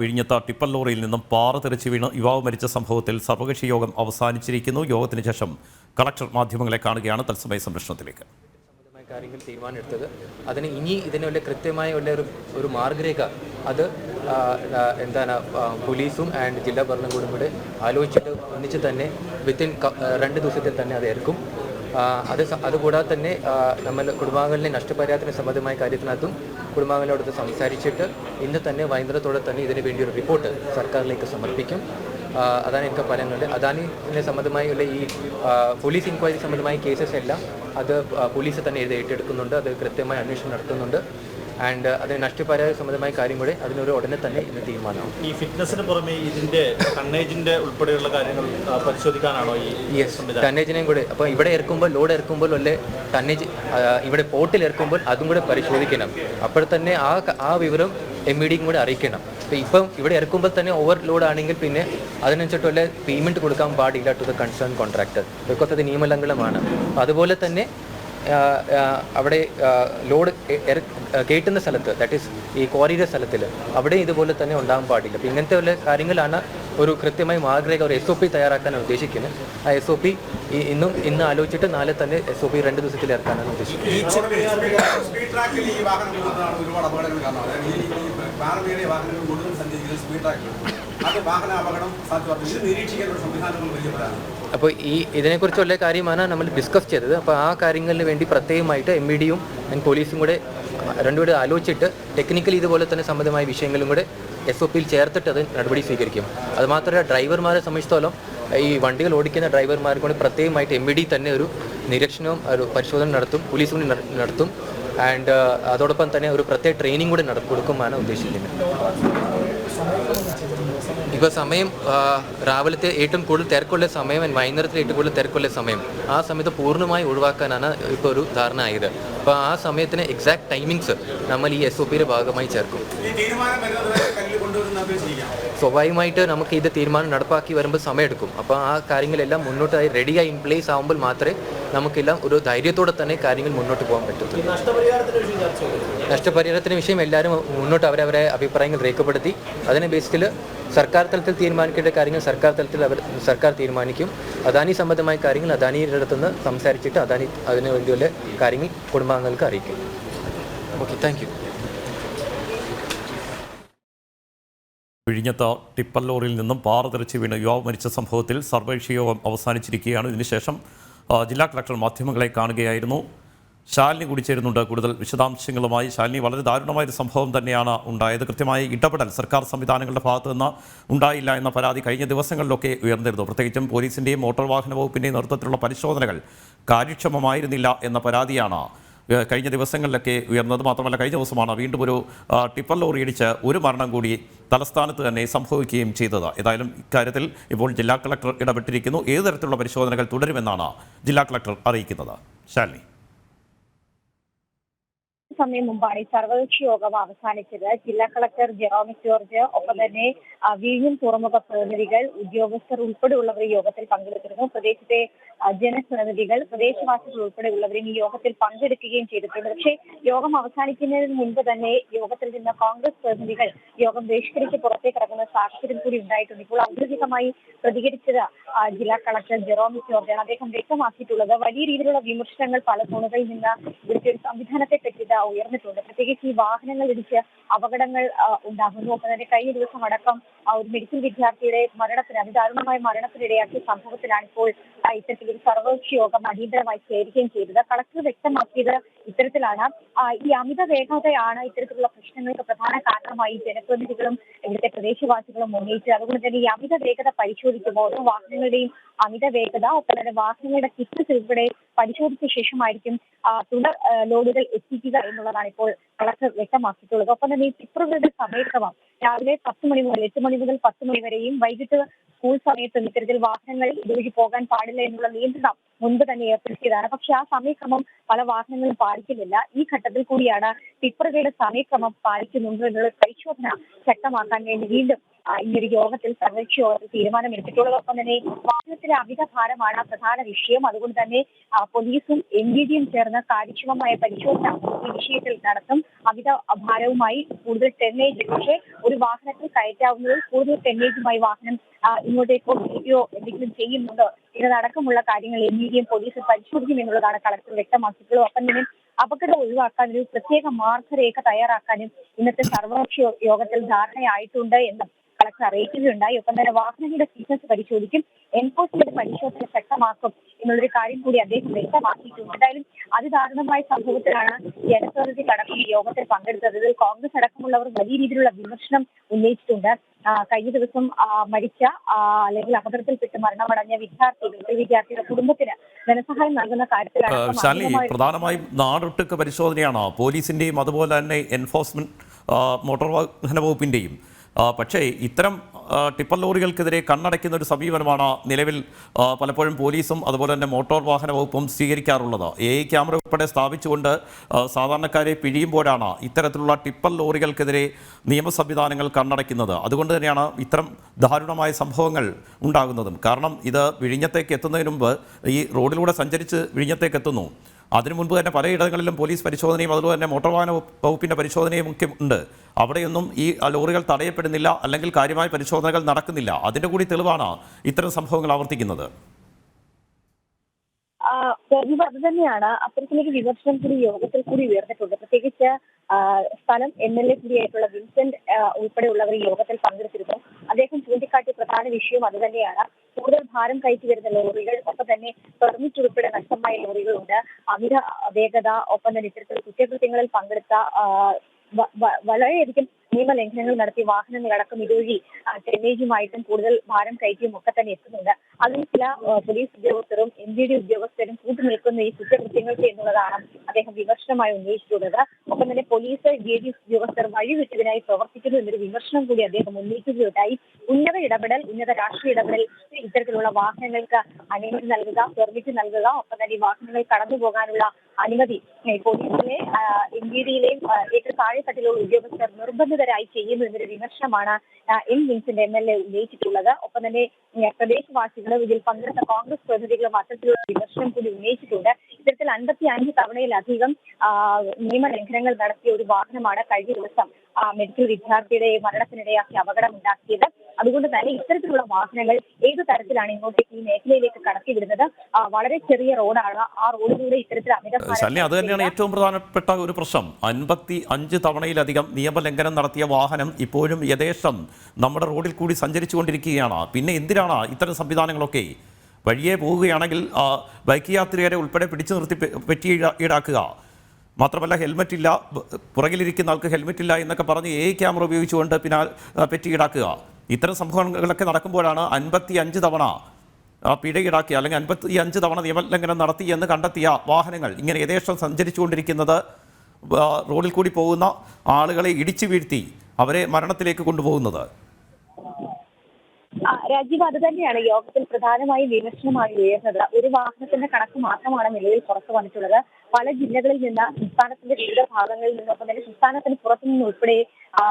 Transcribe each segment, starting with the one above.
വിഴിഞ്ഞത്ത് ടിപ്പർ ലോറിയിൽ നിന്നും പാറ തെറിച്ച് വീണ് യുവാവ് മരിച്ച സംഭവത്തിൽ സർവകക്ഷി യോഗം അവസാനിച്ചിരിക്കുന്നു. യോഗത്തിന് ശേഷം കളക്ടർ മാധ്യമങ്ങളെ കാണുകയാണ്. തത്സമയ സംരക്ഷണത്തിലേക്ക്. കാര്യങ്ങൾ തീരുമാനമെടുത്തത്. അതിന് ഇനി ഇതിന് വലിയ കൃത്യമായ ഉള്ള ഒരു ഒരു മാർഗരേഖ. അത് എന്താണ് പോലീസും ആൻഡ് ജില്ലാ ഭരണകൂടം കൂടെ ആലോചിച്ചിട്ട് ഒന്നിച്ച് തന്നെ വിത്തിൻ രണ്ട് ദിവസത്തിൽ തന്നെ അത് ഇറക്കും അത് അതുകൂടാതെ തന്നെ നമ്മൾ കുടുംബാംഗങ്ങളിലെ നഷ്ടപരിഹാരത്തിന് സംബന്ധമായ കാര്യത്തിനകത്തും കുടുംബാംഗങ്ങളോട് സംസാരിച്ചിട്ട് ഇന്ന് തന്നെ വൈകുന്നേരത്തോടെ തന്നെ ഇതിന് വേണ്ടി ഒരു റിപ്പോർട്ട് സർക്കാരിലേക്ക് സമർപ്പിക്കും. അതാണ് എനിക്ക് പറയാനുള്ളത് അദാനിനെ സംബന്ധമായുള്ള ഈ പോലീസ് ഇൻക്വയറി സംബന്ധമായ കേസസ് എല്ലാം അത് പോലീസ് തന്നെ ഏറ്റെടുക്കുന്നുണ്ട്. അത് കൃത്യമായി അന്വേഷണം നടത്തുന്നുണ്ട്. ആൻഡ് അതിന് നഷ്ടപരിഹാര സംബന്ധമായ കാര്യം കൂടെ അതിനൊരു ഉടനെ തന്നെ ഇന്ന് തീരുമാനമാവും ഈ ഫിറ്റ്നസിന് പുറമെ ഇതിന്റെ കണ്ണേജിന്റെ ഉൾപ്പെടെയുള്ള കാര്യങ്ങൾ പരിശോധിക്കാനാണോ ഈ യെസ് കണ്ണേജിനെയും കൂടെ. അപ്പോൾ ഇവിടെ ഇറക്കുമ്പോൾ ലോഡ് ഇറക്കുമ്പോൾ അല്ലെ കണ്ണേജ് ഇവിടെ പോർട്ടിൽ ഇറക്കുമ്പോൾ അതും കൂടെ പരിശോധിക്കണം. അപ്പോൾ തന്നെ ആ ആ വിവരം എം ഇ ഡിയും കൂടെ അറിയിക്കണം. അപ്പോൾ ഇപ്പം ഇവിടെ ഇറക്കുമ്പോൾ തന്നെ ഓവർ ലോഡ് ആണെങ്കിൽ പിന്നെ അതിനനുസരിച്ചുള്ള പേയ്മെന്റ് കൊടുക്കാൻ പാടില്ല to the concern contractor because അത് നിയമലംഘനമാണ്. അതുപോലെ തന്നെ അവിടെ ലോഡ് കയറ്റുന്ന സ്ഥലത്ത് ദാറ്റ് ഈസ് ഈ ക്വാറിയുടെ സ്ഥലത്തിൽ അവിടെ ഇതുപോലെ തന്നെ ഉണ്ടാകാൻ പാടില്ല. അപ്പം ഇങ്ങനത്തെ ഉള്ള കാര്യങ്ങളാണ് ഒരു കൃത്യമായി മാർഗരേഖ ഒരു എസ് ഒ പി തയ്യാറാക്കാനാണ് ഉദ്ദേശിക്കുന്നത് ആ എസ് ഒ പി ഇന്നും ഇന്ന് ആലോചിച്ചിട്ട് നാളെ തന്നെ എസ് ഒ പി രണ്ട് ദിവസത്തിൽ ഇറക്കാനാണ് ഉദ്ദേശിക്കുന്നത്. അപ്പോൾ ഈ ഇതിനെക്കുറിച്ചുള്ള കാര്യമാണ് നമ്മൾ ഡിസ്കസ് ചെയ്തത്. അപ്പോൾ ആ കാര്യങ്ങളിൽ വേണ്ടി പ്രത്യേകമായിട്ട് എം ഇ ഡിയും ആൻഡ് പോലീസും കൂടെ രണ്ടുപേരും ആലോചിച്ചിട്ട് ടെക്നിക്കലി ഇതുപോലെ തന്നെ സംബന്ധമായ വിഷയങ്ങളും കൂടെ എസ് ഒ പിയിൽ ചേർത്തിട്ട് അത് നടപടി സ്വീകരിക്കും. അതുമാത്രമല്ല ഡ്രൈവർമാരെ സംബന്ധിച്ചിടത്തോളം ഈ വണ്ടികൾ ഓടിക്കുന്ന ഡ്രൈവർമാർക്ക് വേണ്ടി പ്രത്യേകമായിട്ട് എം ഡി തന്നെ ഒരു നിരീക്ഷണവും ഒരു പരിശോധന നടത്തും പോലീസ് കൂടി നടത്തും. ആൻഡ് അതോടൊപ്പം തന്നെ ഒരു പ്രത്യേക ട്രെയിനിങ് കൂടി നട ഉദ്ദേശിക്കുന്നത്. ഇപ്പോൾ സമയം രാവിലത്തെ ഏറ്റവും കൂടുതൽ തിരക്കുള്ള സമയം വൈകുന്നേരത്തിൽ ഏറ്റവും കൂടുതൽ തിരക്കുള്ള സമയം ആ സമയത്ത് പൂർണമായി ഒഴിവാക്കാനാണ് ഇപ്പോൾ ഒരു ധാരണ ആയത്. അപ്പോൾ ആ സമയത്തിന് എക്സാക്ട് ടൈമിങ്സ് നമ്മൾ ഈ എസ് ഒ പിയുടെ ഭാഗമായി ചേർക്കും. സ്വാഭാവികമായിട്ട് നമുക്ക് ഇത് തീരുമാനം നടപ്പാക്കി വരുമ്പോൾ സമയമെടുക്കും. അപ്പോൾ ആ കാര്യങ്ങളെല്ലാം മുന്നോട്ടായി റെഡിയായി ഇൻ പ്ലേസ് ആകുമ്പോൾ മാത്രമേ നമുക്കെല്ലാം ഒരു ധൈര്യത്തോടെ തന്നെ കാര്യങ്ങൾ മുന്നോട്ട് പോകാൻ പറ്റത്തുള്ളൂ. നഷ്ടപരിഹാരത്തിന് വിഷയം എല്ലാവരും മുന്നോട്ട് അവരവരെ അഭിപ്രായങ്ങൾ രേഖപ്പെടുത്തി. അതിനെ ബേസിൽ സർക്കാർ തലത്തിൽ തീരുമാനിക്കേണ്ട കാര്യങ്ങൾ സർക്കാർ തലത്തിൽ അവർ സർക്കാർ തീരുമാനിക്കും. അദാനി സംബന്ധമായ കാര്യങ്ങൾ അദാനിയുടെ അടുത്തുനിന്ന് സംസാരിച്ചിട്ട് അദാനി അതിനു വേണ്ടിയുള്ള കാര്യങ്ങൾ കുടുംബാംഗങ്ങൾക്ക് അറിയിക്കും. ഓക്കെ താങ്ക് വിഴിഞ്ഞത്ത് ടിപ്പർ ലോറിയിൽ നിന്നും പാറ തെറിച്ച് വീണ് യുവാവ് മരിച്ച സംഭവത്തിൽ സർവകക്ഷി യോഗം അവസാനിച്ചിരിക്കുകയാണ്. ഇതിനുശേഷം ജില്ലാ കളക്ടർ മാധ്യമങ്ങളെ കാണുകയായിരുന്നു. ശാലിനി കൂടി ചേരുന്നുണ്ട് കൂടുതൽ വിശദാംശങ്ങളുമായി ശാലിനി. വളരെ ദാരുണമായ ഒരു സംഭവം തന്നെയാണ് ഉണ്ടായത്. കൃത്യമായ ഇടപെടൽ സർക്കാർ സംവിധാനങ്ങളുടെ ഭാഗത്തു നിന്ന് ഉണ്ടായില്ല എന്ന പരാതി കഴിഞ്ഞ ദിവസങ്ങളിലൊക്കെ ഉയർന്നിരുന്നു. പ്രത്യേകിച്ചും പോലീസിന്റെയും മോട്ടോർ വാഹന വകുപ്പിന്റെയും നേതൃത്വത്തിലുള്ള പരിശോധനകൾ കാര്യക്ഷമമായിരുന്നില്ല എന്ന പരാതിയാണ് കഴിഞ്ഞ ദിവസങ്ങളിലൊക്കെ ഉയർന്നത് മാത്രമല്ല കഴിഞ്ഞ ദിവസമാണ് വീണ്ടും ഒരു ടിപ്പർ ലോറി ഇടിച്ച് ഒരു മരണം കൂടി തലസ്ഥാനത്ത് തന്നെ സംഭവിക്കുകയും ചെയ്തത്. ഏതായാലും ഇക്കാര്യത്തിൽ ഇപ്പോൾ ജില്ലാ കളക്ടർ ഇടപെട്ടിരിക്കുന്നു. ഏത് തരത്തിലുള്ള പരിശോധനകൾ തുടരുമെന്നാണ് ജില്ലാ കളക്ടർ അറിയിക്കുന്നത്. ശാലിനി. സമയം മുമ്പാണ് ഈ സർവകക്ഷി യോഗം അവസാനിച്ചത്. ജില്ലാ കളക്ടർ ജെറോമി ജോർജ് ഒപ്പം തന്നെ വീഴും തുറമുഖ പ്രതിനിധികൾ ഉദ്യോഗസ്ഥർ ഉൾപ്പെടെയുള്ളവർ യോഗത്തിൽ പങ്കെടുത്തിരുന്നു. പ്രദേശത്തെ ജനപ്രതിനിധികൾ പ്രദേശവാസികൾ ഉൾപ്പെടെയുള്ളവരും ഈ യോഗത്തിൽ പങ്കെടുക്കുകയും ചെയ്തിട്ടുണ്ട്. പക്ഷേ യോഗം അവസാനിക്കുന്നതിന് മുൻപ് തന്നെ യോഗത്തിൽ നിന്ന് കോൺഗ്രസ് പ്രതിനിധികൾ യോഗം ബഹിഷ്കരിച്ച് പുറത്തേക്ക് ഇറങ്ങുന്ന സാഹചര്യം കൂടി ഉണ്ടായിട്ടുണ്ട്. ഇപ്പോൾ ഔദ്യോഗികമായി പ്രതികരിച്ചത് ജില്ലാ കളക്ടർ ജെറോമി ജോർജാണ്. അദ്ദേഹം വ്യക്തമാക്കിയിട്ടുള്ളത് വലിയ രീതിയിലുള്ള വിമർശനങ്ങൾ പല കോണുകളിൽ നിന്ന് ഇവിടുത്തെ ഒരു സംവിധാനത്തെ പറ്റി ഉയർന്നിട്ടുണ്ട്. പ്രത്യേകിച്ച് ഈ വാഹനങ്ങൾ ഇടിച്ച് അപകടങ്ങൾ ഉണ്ടാകുന്നു. ഒപ്പം തന്നെ കഴിഞ്ഞ ദിവസം അടക്കം ഒരു മെഡിക്കൽ വിദ്യാർത്ഥിയുടെ മരണത്തിന് അതിദാരുണമായ മരണത്തിനിടയാക്കിയ സംഭവത്തിലാണ് ഇപ്പോൾ ഇത്തരത്തിലൊരു സർവകക്ഷി യോഗം അടിയന്തരമായി ചേരുകയും ചെയ്തത്. കളക്ടർ വ്യക്തമാക്കിയത് ഇത്തരത്തിലാണ്. ഈ അമിത വേഗതയാണ് ഇത്തരത്തിലുള്ള പ്രശ്നങ്ങൾക്ക് പ്രധാന കാരണമായി ജനപ്രതിനിധികളും ഇവിടുത്തെ പ്രദേശവാസികളും ഉന്നയിച്ചത് അതുകൊണ്ട് തന്നെ ഈ അമിത വേഗത പരിശോധിക്കുമ്പോൾ ഓരോ വാഹനങ്ങളുടെയും അമിത വേഗത ഒപ്പം വാഹനങ്ങളുടെ കിറ്റ് ഉൾപ്പെടെ പരിശോധിച്ച ശേഷമായിരിക്കും തുടർ ലോഡുകൾ എത്തിക്കുക എന്നുള്ളതാണ് ഇപ്പോൾ കളക്ടർ വ്യക്തമാക്കിയിട്ടുള്ളത്. ഒപ്പം തന്നെ ഈ ടിപ്പറുകളുടെ സമയക്രമം രാവിലെ പത്ത് മണി മുതൽ എട്ട് മണി മുതൽ പത്ത് മണി വരെയും വൈകിട്ട് സ്കൂൾ സമയത്തും ഇത്തരത്തിൽ വാഹനങ്ങൾ ഇതുവഴി പോകാൻ പാടില്ല എന്നുള്ള നിയന്ത്രണം മുൻപ് തന്നെ ഏർപ്പെടുത്തിയതാണ്. പക്ഷെ ആ സമയക്രമം പല വാഹനങ്ങളും പാലിക്കുന്നില്ല. ഈ ഘട്ടത്തിൽ കൂടിയാണ് ടിപ്പറുകളുടെ സമയക്രമം പാലിക്കുന്നുണ്ടോ എന്നുള്ള പരിശോധന ശക്തമാക്കാൻ വേണ്ടി വീണ്ടും ഈ ഒരു യോഗത്തിൽ സർവകക്ഷി യോഗത്തിൽ തീരുമാനമെടുത്തിട്ടുള്ളതൊപ്പം തന്നെ വാഹനത്തിലെ അമിത ഭാരമാണ് പ്രധാന വിഷയം. അതുകൊണ്ട് തന്നെ പോലീസും എൻ ഡി ഡിയും ചേർന്ന് കാര്യക്ഷമമായ പരിശോധന ഈ വിഷയത്തിൽ നടത്തും. അമിത ഭാരവുമായി കൂടുതൽ ടെന്നേജ് പക്ഷേ ഒരു വാഹനത്തിൽ കയറ്റാവുന്നതിൽ കൂടുതൽ ടെന്നേജുമായി വാഹനം ഇങ്ങോട്ടേക്കോ വരികയോ എന്തെങ്കിലും ചെയ്യുന്നുണ്ടോ എന്നതടക്കമുള്ള കാര്യങ്ങൾ എന്നിവയും പോലീസ് പരിശോധിക്കും എന്നുള്ളതാണ് കളക്ടർ വ്യക്തമാക്കിയിട്ടുള്ളത്. അപ്പം തന്നെ അപകടം ഒഴിവാക്കാൻ ഒരു പ്രത്യേക മാർഗരേഖ തയ്യാറാക്കാനും ഇന്നത്തെ സർവകക്ഷി യോഗത്തിൽ ധാരണയായിട്ടുണ്ട് എന്നും കളക്ടർ അറിയിക്കുകയുണ്ടായി ഒപ്പം തന്നെ വാഹനങ്ങളുടെ ഫിറ്റ്നസ് പരിശോധിക്കും എൻഫോഴ്സ്മെന്റ് പരിശോധന ശക്തമാക്കും എന്നുള്ളൊരു കാര്യം കൂടി അദ്ദേഹം വ്യക്തമാക്കിയിട്ടുണ്ട്. എന്തായാലും അതിദാരുണമായ സംഭവത്തിലാണ് ജനപ്രതിനിധി അടക്കം യോഗത്തിൽ പങ്കെടുത്തത്. കോൺഗ്രസ് അടക്കമുള്ളവർ വലിയ രീതിയിലുള്ള വിമർശനം ഉന്നയിച്ചിട്ടുണ്ട്. കഴിഞ്ഞ ദിവസം മരിച്ച അല്ലെങ്കിൽ അപകടത്തിൽപ്പെട്ട് മരണമടഞ്ഞ വിദ്യാർത്ഥികളുടെ വിദ്യാർത്ഥിയുടെ കുടുംബത്തിന് ധനസഹായം നൽകുന്ന കാര്യത്തിലാണ് ശാലിനി പ്രധാനമായും നാടൊട്ടുക്ക പരിശോധനയാണ്? പോലീസിന്റെയും അതുപോലെ തന്നെ എൻഫോഴ്സ്മെന്റ് മോട്ടോർ വാഹന വകുപ്പിന്റെയും. പക്ഷേ ഇത്തരം ടിപ്പർ ലോറികൾക്കെതിരെ കണ്ണടയ്ക്കുന്ന ഒരു സമീപനമാണ് നിലവിൽ പലപ്പോഴും പോലീസും അതുപോലെ തന്നെ മോട്ടോർ വാഹന വകുപ്പും സ്വീകരിക്കാറുള്ളത്. എ ഐ ക്യാമറ ഉൾപ്പെടെ സ്ഥാപിച്ചുകൊണ്ട് സാധാരണക്കാരെ പിഴിയുമ്പോഴാണ് ഇത്തരത്തിലുള്ള ടിപ്പർ ലോറികൾക്കെതിരെ നിയമ സംവിധാനങ്ങൾ കണ്ണടയ്ക്കുന്നത്. അതുകൊണ്ട് തന്നെയാണ് ഇത്തരം ദാരുണമായ സംഭവങ്ങൾ ഉണ്ടാകുന്നതും. കാരണം ഇത് വിഴിഞ്ഞത്തേക്ക് എത്തുന്നതിന് മുമ്പ് ഈ റോഡിലൂടെ സഞ്ചരിച്ച് വിഴിഞ്ഞത്തേക്ക് എത്തുന്നു. അതിനു മുൻപ് തന്നെ പലയിടങ്ങളിലും പോലീസ് പരിശോധനയും അതുപോലെ തന്നെ മോട്ടോർ വാഹന വകുപ്പിന്റെ പരിശോധനയും ഒക്കെ ഉണ്ട്. അവിടെയൊന്നും ഈ ലോറികൾ തടയപ്പെടുന്നില്ല അല്ലെങ്കിൽ കാര്യമായ പരിശോധനകൾ നടക്കുന്നില്ല. അതിന്റെ കൂടി തെളിവാണ് ഇത്തരം സംഭവങ്ങൾ ആവർത്തിക്കുന്നത്. അത് തന്നെയാണ്. അത്തരത്തിലേക്ക് വിമർശനം കൂടി യോഗത്തിൽ കൂടി ഉയർന്നിട്ടുണ്ട്. പ്രത്യേകിച്ച് സ്ഥലം എം എൽ എ കൂടിയായിട്ടുള്ള വിൻസെന്റ് ഉൾപ്പെടെയുള്ളവർ യോഗത്തിൽ പങ്കെടുത്തിരുന്നു. അദ്ദേഹം ചൂണ്ടിക്കാട്ടിയ പ്രധാന വിഷയം അതുതന്നെയാണ് കൂടുതൽ ഭാരം കയറ്റി വരുന്ന ലോറികൾ ഒപ്പം തന്നെ പെർമിറ്റ് ഉൾപ്പെടെ നഷ്ടമായ ലോറികളുണ്ട്. അമിത വേഗത ഒപ്പം തന്നെ ഇത്തരത്തിൽ കുറ്റകൃത്യങ്ങളിൽ പങ്കെടുത്ത വളരെയധികം നിയമലംഘനങ്ങൾ നടത്തി വാഹനങ്ങളടക്കം ഇതുവഴി ആ, ടെന്നേജുമായിട്ടും കൂടുതൽ ഭാരം കയറ്റിയും ഒക്കെ തന്നെ എത്തുന്നുണ്ട്. അതിന് ചില പോലീസ് ഉദ്യോഗസ്ഥരും എം ഡി ഡി ഉദ്യോഗസ്ഥരും കൂട്ടുനിൽക്കുന്ന ഈ കുറ്റകൃത്യങ്ങൾക്ക് എന്നുള്ളതാണ് അദ്ദേഹം വിമർശനമായി ഉന്നയിച്ചിട്ടുള്ളത്. ഒപ്പം തന്നെ പോലീസ് ജെ ഡി ഉദ്യോഗസ്ഥർ വഴിവിട്ടതിനായി പ്രവർത്തിക്കുന്നു എന്നൊരു വിമർശനം കൂടി അദ്ദേഹം ഉന്നയിക്കുകയുണ്ടായി. ഉന്നത ഇടപെടൽ ഉന്നത രാഷ്ട്രീയ ഇടപെടൽ ഇത്തരത്തിലുള്ള വാഹനങ്ങൾക്ക് അനുമതി നൽകുക പെർമിറ്റ് നൽകുക ഒപ്പം തന്നെ ഈ വാഹനങ്ങൾ കടന്നു പോകാനുള്ള അനുമതി പോലീസിലെ ഡിയിലെയും ഏറ്റവും താഴെത്തട്ടിലുള്ള ഉദ്യോഗസ്ഥർ നിർബന്ധിതരായി ചെയ്യുന്നു എന്നൊരു വിമർശനമാണ് എം വിൻസിന്റെ എം എൽ എ ഉന്നയിച്ചിട്ടുള്ളത്. ഒപ്പം തന്നെ പ്രദേശവാസികളും ഇതിൽ പങ്കെടുത്ത കോൺഗ്രസ് പ്രതിനിധികളും അത്തരത്തിലുള്ള വിമർശനം കൂടി ഉന്നയിച്ചിട്ടുണ്ട്. ഇത്തരത്തിൽ അൻപത്തി അഞ്ച് തവണയിലധികം നിയമ നിയമലംഘനങ്ങൾ നടത്തിയ ഒരു വാഹനമാണ് കഴിഞ്ഞ ദിവസം മെഡിക്കൽ വിദ്യാർത്ഥിയുടെ മരണത്തിനിടയാക്കി അപകടം ഉണ്ടാക്കിയത് അതുകൊണ്ട് തന്നെ ഇത്തരത്തിലുള്ള വാഹനങ്ങൾ ഏത് തരത്തിലാണ് ഇങ്ങോട്ടേക്ക് ഈ മേഖലയിലേക്ക് കടത്തിവിടുന്നത്? വിടുന്നത് വളരെ ചെറിയ റോഡാണ്. ആ റോഡിലൂടെ ഇത്തരത്തിൽ അമിതമായി അത് തന്നെയാണ് ഏറ്റവും പ്രധാനപ്പെട്ട ഒരു പ്രശ്നം. അൻപത്തി അഞ്ച് തവണയിലധികം നിയമലംഘനം നടത്തിയ വാഹനം ഇപ്പോഴും യഥേഷ്ടം നമ്മുടെ റോഡിൽ കൂടി സഞ്ചരിച്ചുകൊണ്ടിരിക്കുകയാണ്. പിന്നെ എന്തിനാണ് ഇത്തരം സംവിധാനങ്ങളൊക്കെ? വഴിയെ പോവുകയാണെങ്കിൽ ബൈക്ക് യാത്രികരെ ഉൾപ്പെടെ പിടിച്ചു നിർത്തി പെറ്റി ഈടാക്കുക. മാത്രമല്ല ഹെൽമറ്റ് ഇല്ല. പുറകിലിരിക്കുന്ന ആൾക്ക് ഹെൽമറ്റ് ഇല്ല എന്നൊക്കെ പറഞ്ഞ് എ ക്യാമറ ഉപയോഗിച്ചുകൊണ്ട് പിന്നെ പെറ്റി ഈടാക്കുക. ഇത്തരം സംഭവങ്ങളൊക്കെ നടക്കുമ്പോഴാണ് അൻപത്തി അഞ്ച് തവണ പിഴ ഈടാക്കിയ അല്ലെങ്കിൽ അൻപത്തി അഞ്ച് തവണ നിയമലംഘനം നടത്തി എന്ന് കണ്ടെത്തിയ വാഹനങ്ങൾ. ഇങ്ങനെ യഥേഷ്ടം സഞ്ചരിച്ചുകൊണ്ടിരിക്കുന്നത് റോഡിൽ കൂടി പോകുന്ന ആളുകളെ ഇടിച്ചു വീഴ്ത്തി അവരെ മരണത്തിലേക്ക് കൊണ്ടുപോകുന്നത്. രാജീവ് അത് തന്നെയാണ് യോഗത്തിൽ പ്രധാനമായി വിമർശനമായി ഉയർന്നത് ഒരു വാഹനത്തിന്റെ കണക്ക് മാത്രമാണ് നിലയിൽ പുറത്തു വന്നിട്ടുള്ളത്. പല ജില്ലകളിൽ നിന്ന് സംസ്ഥാനത്തിന്റെ വിവിധ ഭാഗങ്ങളിൽ നിന്നൊപ്പം തന്നെ സംസ്ഥാനത്തിന് പുറത്തു നിന്ന് ഉൾപ്പെടെ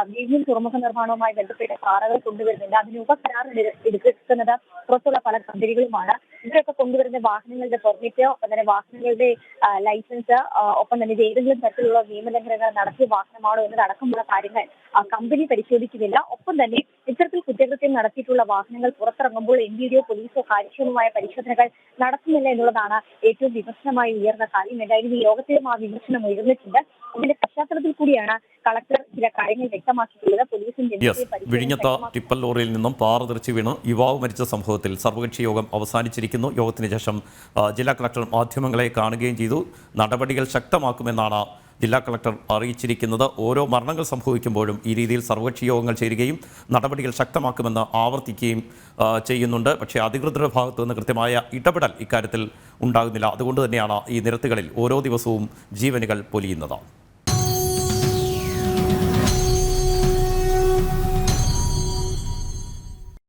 വീണ്ടും തുറമുഖ നിർമ്മാണവുമായി ബന്ധപ്പെട്ട കാറുകൾ കൊണ്ടുവരുന്നുണ്ട്. അതിന് ഉപകരാർ എടു- എടുക്കുന്നത് പുറത്തുള്ള പല കമ്പനികളുമാണ്. ഇവരൊക്കെ കൊണ്ടുവരുന്ന വാഹനങ്ങളുടെ പെർമിറ്റ് ഒപ്പം തന്നെ വാഹനങ്ങളുടെ ലൈസൻസ് ഒപ്പം തന്നെ ഏതെങ്കിലും തരത്തിലുള്ള നിയമലംഘനങ്ങൾ നടത്തിയ വാഹനമാണോ എന്നതടക്കമുള്ള കാര്യങ്ങൾ കമ്പനി പരിശോധിക്കുന്നില്ല. ഒപ്പം തന്നെ ഇത്തരത്തിൽ കുറ്റകൃത്യം നടത്തിയിട്ടുള്ള വാഹനങ്ങൾ പുറത്തിറങ്ങുമ്പോൾ എൻ ഡി ഡിയോ പോലീസോ കാര്യക്ഷമമായ പരിശോധനകൾ നടത്തുന്നില്ല എന്നുള്ളതാണ് ഏറ്റവും വിമർശനമായി ഉയർന്ന കാര്യം. എന്തായാലും ഈ യോഗത്തിലും ആ വിമർശനം ഉയർന്നിട്ടുണ്ട്. അതിന്റെ പശ്ചാത്തലത്തിൽ കൂടിയാണ് കളക്ടർ ചില കാര്യങ്ങൾ വ്യക്തമാക്കിയിട്ടുള്ളത്. വിഴിഞ്ഞത്ത ടിപ്പൽ ലോറിയിൽ നിന്നും പാറതെറിച്ച് വീണ് യുവാവ് മരിച്ച സംഭവത്തിൽ സർവകക്ഷി യോഗം അവസാനിച്ചിരിക്കുന്നു. യോഗത്തിന് ശേഷം ജില്ലാ കളക്ടർ മാധ്യമങ്ങളെ കാണുകയും ചെയ്തു. നടപടികൾ ശക്തമാക്കുമെന്നാണ് ജില്ലാ കളക്ടർ അറിയിച്ചിരിക്കുന്നത് ഓരോ മരണങ്ങൾ സംഭവിക്കുമ്പോഴും ഈ രീതിയിൽ സർവകക്ഷി യോഗങ്ങൾ ചേരുകയും നടപടികൾ ശക്തമാക്കുമെന്ന് ആവർത്തിക്കുകയും ചെയ്യുന്നുണ്ട്. പക്ഷേ അധികൃതരുടെ ഭാഗത്തു നിന്ന് കൃത്യമായ ഇടപെടൽ ഇക്കാര്യത്തിൽ ഉണ്ടാകുന്നില്ല. അതുകൊണ്ട് തന്നെയാണ് ഈ നിരത്തുകളിൽ ഓരോ ദിവസവും ജീവനുകൾ പൊലിയുന്നത്.